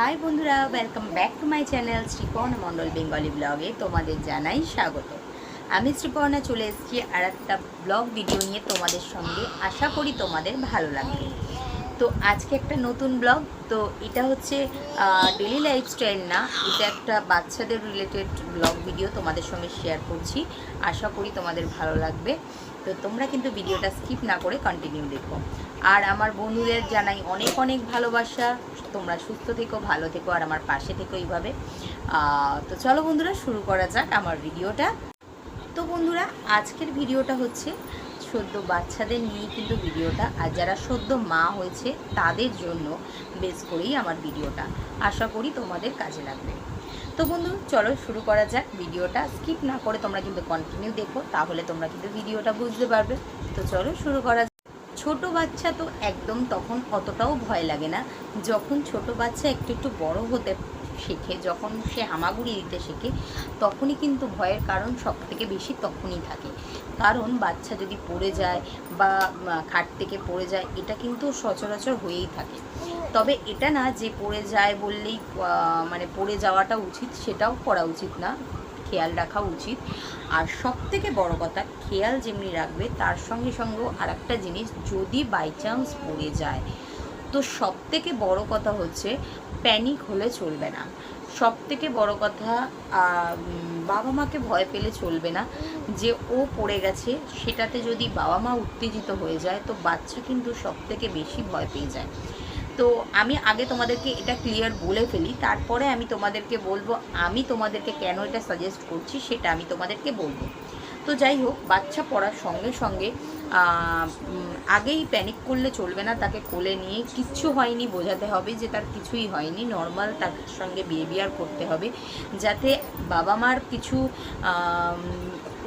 High বন্ধুরা welcome back to my channel Sriparna Mondal Bengali ব্লগে তোমাদের জানাই স্বাগত। আমি শ্রীপর্ণা, চলে এসেছি আর একটা ব্লগ ভিডিও নিয়ে তোমাদের সঙ্গে। আশা করি তোমাদের ভালো লাগবে। তো আজকে একটা নতুন ব্লগ তো এটা হচ্ছে ডেলি লাইফস্টাইল না, এটা একটা বাচ্চাদের রিলেটেড ব্লগ ভিডিও তোমাদের সঙ্গে শেয়ার করছি। আশা করি তোমাদের ভালো লাগবে। তো তোমরা কিন্তু ভিডিওটা স্কিপ না করে কন্টিনিউ দেখো। আর আমার বন্ধুদের জানাই অনেক অনেক ভালোবাসা। তোমরা সুস্থ থেকো, ভালো থেকো, আর আমার পাশে থেকো এইভাবে। তো চলো বন্ধুরা, শুরু করা যাক আমার ভিডিওটা। তো বন্ধুরা, আজকের ভিডিওটা হচ্ছে সদ্য বাচ্চাদের নিয়ে কিন্তু ভিডিওটা। আর যারা সদ্য মা হয়েছে, তাদের জন্য বেশ করেই আমার ভিডিওটা। আশা করি তোমাদের কাজে লাগবে। তো বন্ধু, চলো শুরু করা যাক। ভিডিওটা স্কিপ না করে তোমরা কিন্তু কন্টিনিউ দেখো, তাহলে তোমরা কিন্তু ভিডিওটা বুঝতে পারবে। তো চলো শুরু করা যাক। ছোট বাচ্চা তো একদম তখন অতটাও ভয় লাগে না। যখন ছোট বাচ্চা একটু একটু বড় হতে শেখে, যখন সে হামাগুড়ি দিতে শেখে, তখনই কিন্তু ভয়ের কারণ সব থেকে বেশি তখনই থাকে। কারণ বাচ্চা যদি পড়ে যায় বা খাট থেকে পড়ে যায়, এটা কিন্তু সচরাচর হয়েই থাকে। তবে এটা না যে পড়ে যায় বললেই মানে পড়ে যাওয়াটা উচিত, সেটাও করা উচিত না। খেয়াল রাখা উচিত। আর সব থেকে বড় কথা, খেয়াল যেমনি রাখবে, তার সঙ্গে সঙ্গেও আর একটা জিনিস, যদি বাই চান্স পড়ে যায় তো সব থেকে বড় কথা হচ্ছে প্যানিক হলে চলবে না। সব থেকে বড় কথা বাবা মাকে ভয় পেলে চলবে না। যে ও পড়ে গেছে, সেটাতে যদি বাবা মা উত্তেজিত হয়ে যায়, তো বাচ্চা কিন্তু সব থেকে বেশি ভয় পেয়ে যায়। তো আমি আগে তোমাদেরকে এটা ক্লিয়ার বলে ফেলি, তারপরে আমি তোমাদেরকে বলব, আমি তোমাদেরকে কেন এটা সাজেস্ট করছি সেটা আমি তোমাদেরকে বলব। তো যাই হোক, বাচ্চা পড়ার সঙ্গে সঙ্গে আগেই প্যানিক করলে চলবে না, তাকে কোলে নিয়ে কিচ্ছু হয়নি বোঝাতে হবে যে তার কিছুই হয়নি। নর্মাল তার সঙ্গে বিহেভিয়ার করতে হবে যাতে বাবা মার কিছু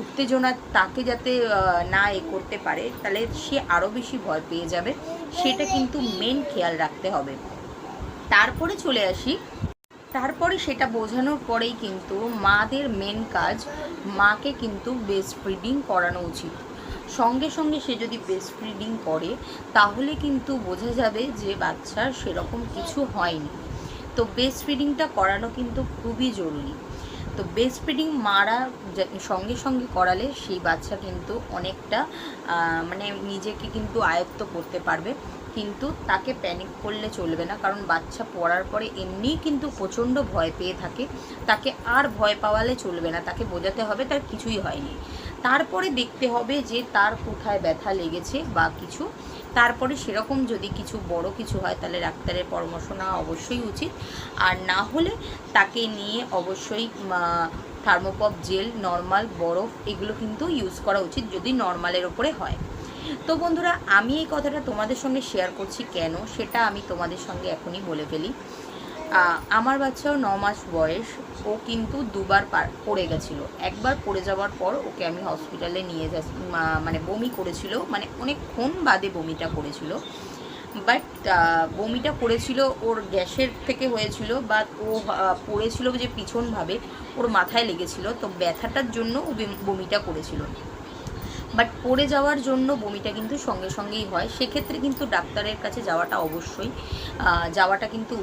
উত্তেজনা তাকে যাতে না এ করতে পারে, তাহলে সে আরও বেশি ভয় পেয়ে যাবে। সেটা কিন্তু মেন খেয়াল রাখতে হবে। তারপরে চলে আসি তারপরে সেটা বোঝানোর পরেই কিন্তু মাদের মেন কাজ মাকে কিন্তু বেস্ট ফিডিং করানো উচিত। সঙ্গে সঙ্গে সে যদি বেস্ট ফিডিং করে, তাহলে কিন্তু বোঝা যাবে যে বাচ্চার সেরকম কিছু হয়নি। তো বেস্ট ফিডিংটা করানো কিন্তু খুবই জরুরি। তো বেস্ট ফিডিং মারা সঙ্গে সঙ্গে করালে সেই বাচ্চা কিন্তু অনেকটা মানে নিজেকে কিন্তু আয়ত্ত করতে পারবে। কিন্তু তাকে প্যানিক করলে চলবে না, কারণ বাচ্চা পড়ার পরে এমনিই কিন্তু প্রচণ্ড ভয় পেয়ে থাকে। তাকে আর ভয় পাওয়ালে চলবে না, তাকে বোঝাতে হবে তার কিছুই হয়নি। তারপরে দেখতে হবে যে তার কোথায় ব্যথা লেগেছে বা কিছু। তারপরে সেরকম যদি কিছু বড় কিছু হয়, তাহলে ডাক্তারের পরামর্শ নেওয়া অবশ্যই উচিত। আর না হলে তাকে নিয়ে অবশ্যই থার্মোপপ জেল, নর্মাল, বরফ এগুলো কিন্তু ইউজ করা উচিত যদি নর্মালের ওপরে হয়। তো বন্ধুরা, আমি এই কথাটা তোমাদের সঙ্গে শেয়ার করছি কেন, সেটা আমি তোমাদের সঙ্গে এখনই বলে ফেলি। আমার বাচ্চাও ন মাস বয়স, ও কিন্তু দুবার পড়ে গেছিল। একবার পড়ে যাওয়ার পর ওকে আমি হসপিটালে নিয়ে যা মানে বমি করেছিল মানে অনেকক্ষণ বাদে বমিটা করেছিল। বাট বমিটা করেছিল, ওর গ্যাসের থেকে হয়েছিল বা ও পড়েছিল যে পিছনভাবে ওর মাথায় লেগেছিল, তো ব্যথাটার জন্য ও বেম- বমিটা করেছিল। বাট পড়ে যাওয়ার জন্য বমিটা কিন্তু সঙ্গে সঙ্গেই হয়। সেক্ষেত্রে কিন্তু ডাক্তারের কাছে যাওয়াটা অবশ্যই যাওয়াটা কিন্তু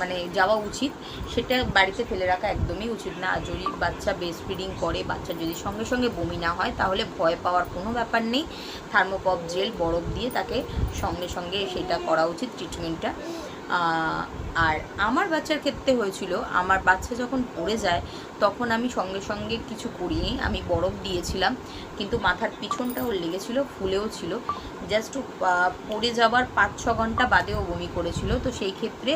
মানে যাওয়া উচিত। সেটা বাড়িতে ফেলে রাখা একদমই উচিত না। যদি বাচ্চা বেস্ট ফিডিং করে, বাচ্চা যদি সঙ্গে সঙ্গে বমি না হয়, তাহলে ভয় পাওয়ার কোনো ব্যাপার নেই। থার্মোপপ জেল বরফ দিয়ে তাকে সঙ্গে সঙ্গে সেটা করা উচিত ট্রিটমেন্টটা আর আমার বাচ্চার ক্ষেত্রে হয়েছিল, আমার বাচ্চা যখন পড়ে যায়, তখন আমি সঙ্গে সঙ্গে কিছু করিনি আমি বরফ দিয়েছিলাম, কিন্তু মাথার পিছনটা ওর লেগেছিল, ফুলেও ছিল। জাস্ট পড়ে যাওয়ার পাঁচ ছ ঘণ্টা বাদেও বমি করেছিল। তো সেই ক্ষেত্রে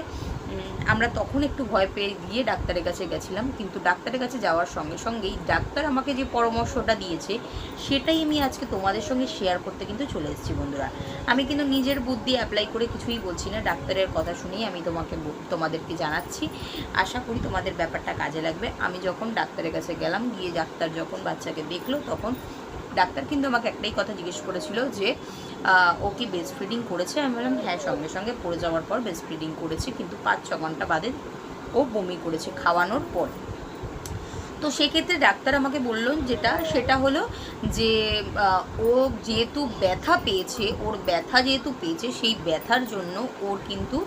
আমরা তখন একটু ভয় পেয়ে গিয়ে ডাক্তারের কাছে গেছিলাম, কিন্তু ডাক্তারের কাছে যাওয়ার সঙ্গে সঙ্গেই ডাক্তার আমাকে যে পরামর্শটা দিয়েছে, সেটাই আমি আজকে তোমাদের সঙ্গে শেয়ার করতে কিন্তু চলে এসেছি বন্ধুরা। আমি কিন্তু নিজের বুদ্ধি অ্যাপ্লাই করে কিছুই বলছি না, ডাক্তারের কথা শুনেই আমি তোমাকে তোমাদেরকে জানাচ্ছি। আশা করি তোমাদের ব্যাপারটা কাজে লাগবে। আমি যখন ডাক্তারের কাছে গেলাম, গিয়ে ডাক্তার যখন বাচ্চাকে দেখল, তখন ডাক্তার। কিন্তু আমাকে একটাই কথা জিজ্ঞেস করেছিল যে ও কি বেস্ট ফিডিং করেছে? আমি বললাম হ্যাঁ সঙ্গে সঙ্গে পড়ে যাওয়ার পর বেস্ট ফিডিং করেছে, কিন্তু পাঁচ ছ ঘণ্টা বাদে ও বমি করেছে খাওয়ানোর পর। তো সেক্ষেত্রে ডাক্তার আমাকে বলল যেটা, সেটা হলো যে ও যেহেতু ব্যথা পেয়েছে, ওর ব্যথা যেহেতু পেয়েছে, সেই ব্যথার জন্য ওর কিন্তু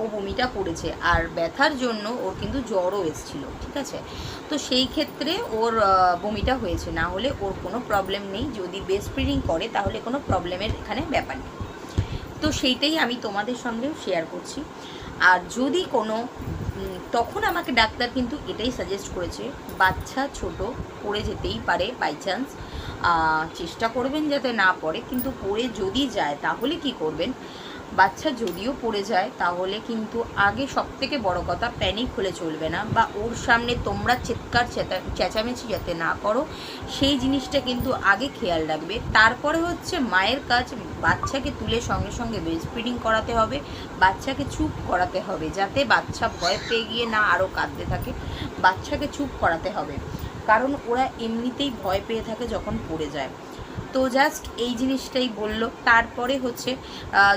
ও বমিটা করেছে। আর ব্যথার জন্য ওর কিন্তু জ্বরও এসেছিল, ঠিক আছে? তো সেই ক্ষেত্রে ওর বমিটা হয়েছে। না হলে ওর কোনো প্রবলেম নেই। যদি বেস্ট ফিডিং করে, তাহলে কোনো প্রবলেমের এখানে ব্যাপার নেই। তো সেইটাই আমি তোমাদের সঙ্গেও শেয়ার করছি। আর যদি কোনো তখন আমাকে ডাক্তার কিন্তু এটাই সাজেস্ট করেছে, বাচ্চা ছোট পড়ে যেতেই পারে বাই চান্স চেষ্টা করবেন যাতে না পড়ে, কিন্তু পড়ে যদি যায় তাহলে কি করবেন? বাচ্চা যদিও পড়ে যায়, তাহলে কিন্তু আগে সব থেকে বড় কথা প্যানিক হলে চলবে না বা ওর সামনে তোমরা চিৎকার চেঁচা- চেঁচামেচি যাতে না করো, সেই জিনিসটা কিন্তু আগে খেয়াল রাখবে। তারপরে হচ্ছে মায়ের কাজ, বাচ্চাকে তুলে সঙ্গে সঙ্গে ব্রেস্ট ফিডিং করাতে হবে, বাচ্চাকে চুপ করাতে হবে যাতে বাচ্চা ভয় পেয়ে গিয়ে না আরও কাঁদতে থাকে, বাচ্চাকে চুপ করাতে হবে। কারণ ওরা এমনিতেই ভয় পেয়ে থাকে যখন পড়ে যায়। তো জাস্ট এই জিনিসটাই বলল। তারপরে হচ্ছে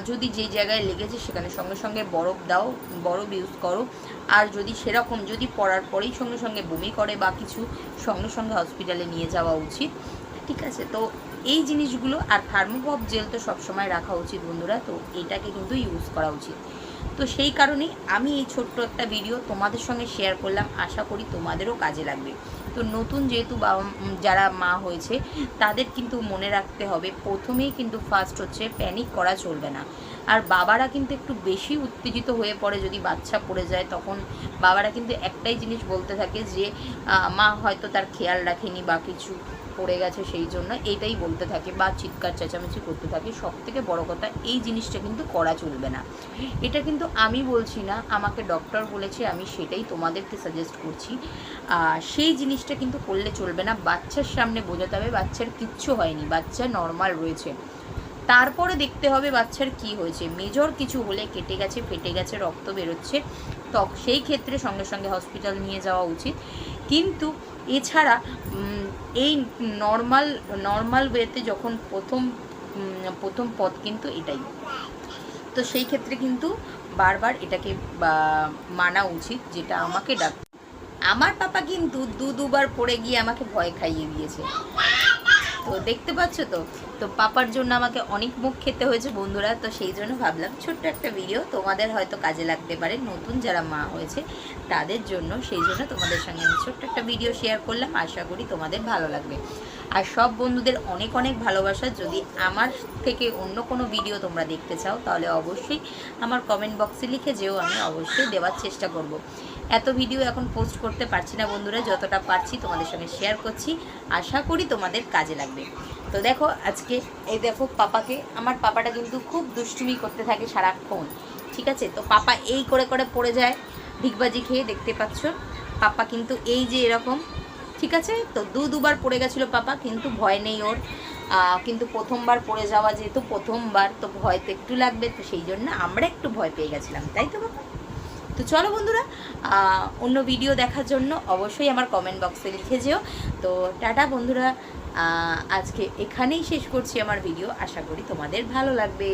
যদি যে জায়গায় লেগেছে সেখানে সঙ্গে সঙ্গে বরফ দাও, বরফ ইউজ করো। আর যদি সেরকম, যদি পড়ার পরেই সঙ্গে সঙ্গে বমি করে বা কিছু সঙ্গে সঙ্গে হসপিটালে নিয়ে যাওয়া উচিত। ঠিক আছে? তো এই জিনিসগুলো আর থার্মোপপ জেল তো সবসময় রাখা উচিত বন্ধুরা। তো এটাকে কিন্তু ইউজ করা উচিত। তো সেই কারণেই আমি এই ছোট্ট একটা ভিডিও তোমাদের সঙ্গে শেয়ার করলাম। আশা করি তোমাদেরও কাজে লাগবে। তো নতুন যেহেতু বাবা যারা মা হয়েছে, তাদের কিন্তু মনে রাখতে হবে, প্রথমেই কিন্তু ফার্স্ট হচ্ছে প্যানিক করা চলবে না। আর বাবারা কিন্তু একটু বেশি উত্তেজিত হয়ে পড়ে যদি বাচ্চা পড়ে যায়, তখন বাবারা কিন্তু একটাই জিনিস বলতে থাকে যে মা হয়তো তার খেয়াল রাখেনি বা কিছু পড়ে গেছে সেই জন্য এটাই বলতে থাকে বা চিৎকার চেঁচামেচি করতে থাকে। সব থেকে বড় কথা, এই জিনিসটা কিন্তু করা চলবে না। এটা কিন্তু আমি বলছি না, আমাকে ডক্টর বলেছে, আমি সেটাই তোমাদেরকে সাজেস্ট করছি। সেই জিনিসটা কিন্তু করলে চলবে না। বাচ্চার সামনে বোঝাতে হবে, বাচ্চার কিচ্ছু হয়নি, বাচ্চা নর্মাল রয়েছে। তারপরে দেখতে হবে বাচ্চার কি হয়েছে। মেজর কিছু হলে কেটে গেছে, ফেটে গেছে, রক্ত বেরোচ্ছে, তখ, সেই ক্ষেত্রে সঙ্গে সঙ্গে হসপিটাল নিয়ে যাওয়া উচিত। কিন্তু এছাড়া এই নর্মাল নর্মাল ওয়েতে যখন প্রথম প্রথম পথ কিন্তু এটাই। তো সেই ক্ষেত্রে কিন্তু বারবার এটাকে মানা উচিত, যেটা আমাকে ডাক, আমার পাপা কিন্তু দু, দুবার পড়ে গিয়ে আমাকে ভয় খাইয়ে দিয়েছে। তো দেখতে পাচ্ছ তো? তো পাপার জন্য আমাকে অনেক মুখ খেতে হয়েছে বন্ধুরা, তো সেই জন্য ভাবলাম ছোট্ট একটা ভিডিও তোমাদের হয়তো কাজে লাগতে পারে, নতুন যারা মা হয়েছে তাদের জন্য। সেই জন্য তোমাদের সঙ্গে আমি ছোট্ট একটা ভিডিও শেয়ার করলাম, আশা করি তোমাদের ভালো লাগবে। আর সব বন্ধুদের অনেক অনেক ভালোবাসা, যদি আমার থেকে অন্য কোনো ভিডিও তোমরা দেখতে চাও, তাহলে অবশ্যই আমার কমেন্ট বক্সে লিখে যেও, আমি অবশ্যই দেওয়ার চেষ্টা করব। এত ভিডিও এখন পোস্ট করতে পারছি না বন্ধুরা, যতটা পারছি তোমাদের সঙ্গে শেয়ার করছি। আশা করি তোমাদের কাজে লাগবে। তো দেখো, আজকে এই দেখো পাপাকে, আমার পাপাটা কিন্তু খুব দুষ্টুমি করতে থাকে সারাক্ষণ, ঠিক আছে? তো পাপা এই করে করে পড়ে যায়, ভিগবাজি খেয়ে দেখতে পাচ্ছ। পাপা কিন্তু এই যে এরকম, ঠিক আছে? তো দু দুবার পড়ে গেছিল পাপা, কিন্তু ভয় নেই ওর। কিন্তু প্রথমবার পড়ে যাওয়া যেহেতু প্রথমবার, তো ভয় তো একটু লাগবে, তো সেই জন্য আমরা একটু ভয় পেয়ে গেছিলাম, তাই তো বাবা? তো চলো বন্ধুরা অন্য ভিডিও দেখার জন্য অবশ্যই আমার কমেন্ট বক্সে লিখে যেও। তো টাটা বন্ধুরা আজকে এখানেই শেষ করছি আমার ভিডিও আশা করি তোমাদের ভালো লাগবে।